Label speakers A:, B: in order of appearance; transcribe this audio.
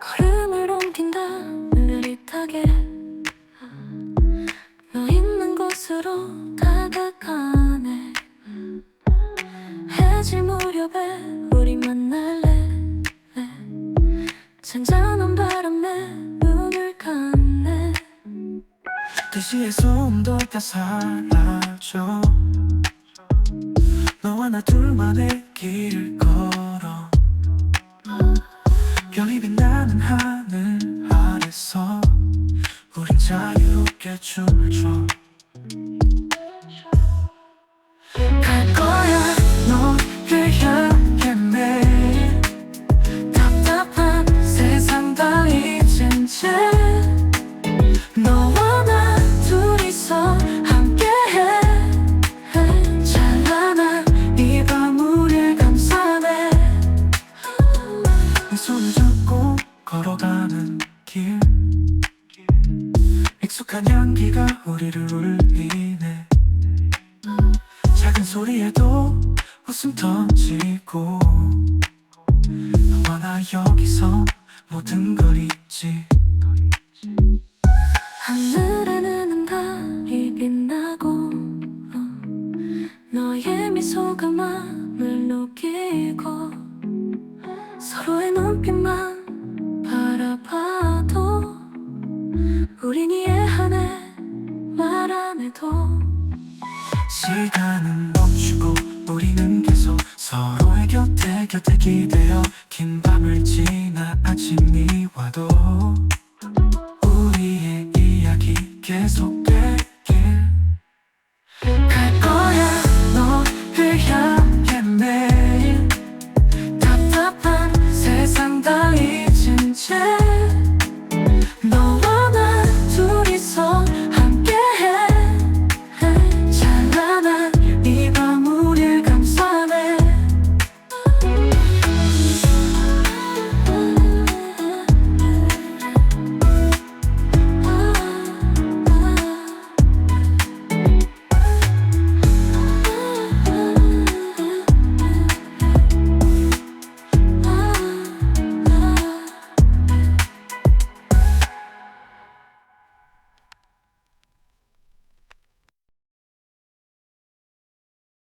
A: 걸음을 옮긴다 느릿하게. 너 있는 곳으로 다가가네. 해질 무렵에 우리 만날래. 잔잔한
B: 대시의 소음도 다 사라져 너와 나 둘만의 길을 걸어. 별이 빛나는 하늘 아래서 우린 자유롭게 춤을 춰. 갈 거야 너를 향해 매일. 답답한 세상 다 잊은 채 내 손을 잡고 걸어가는 길. 익숙한 향기가 우리를 울리네. 작은 소리에도 웃음 터지고. 너와 나 여기서 모든 걸 잊지.
A: 하늘에는 은달이 빛나고 어, 너의 미소가 맘을 녹이고 서로의 눈빛만 바라봐도 우린 이해하네 말 안 해도.
B: 시간은 멈추고 우리는 계속 서로의 곁에 곁에 기대어 긴 밤을 지나 아침이 와도 우리의 이야기 계속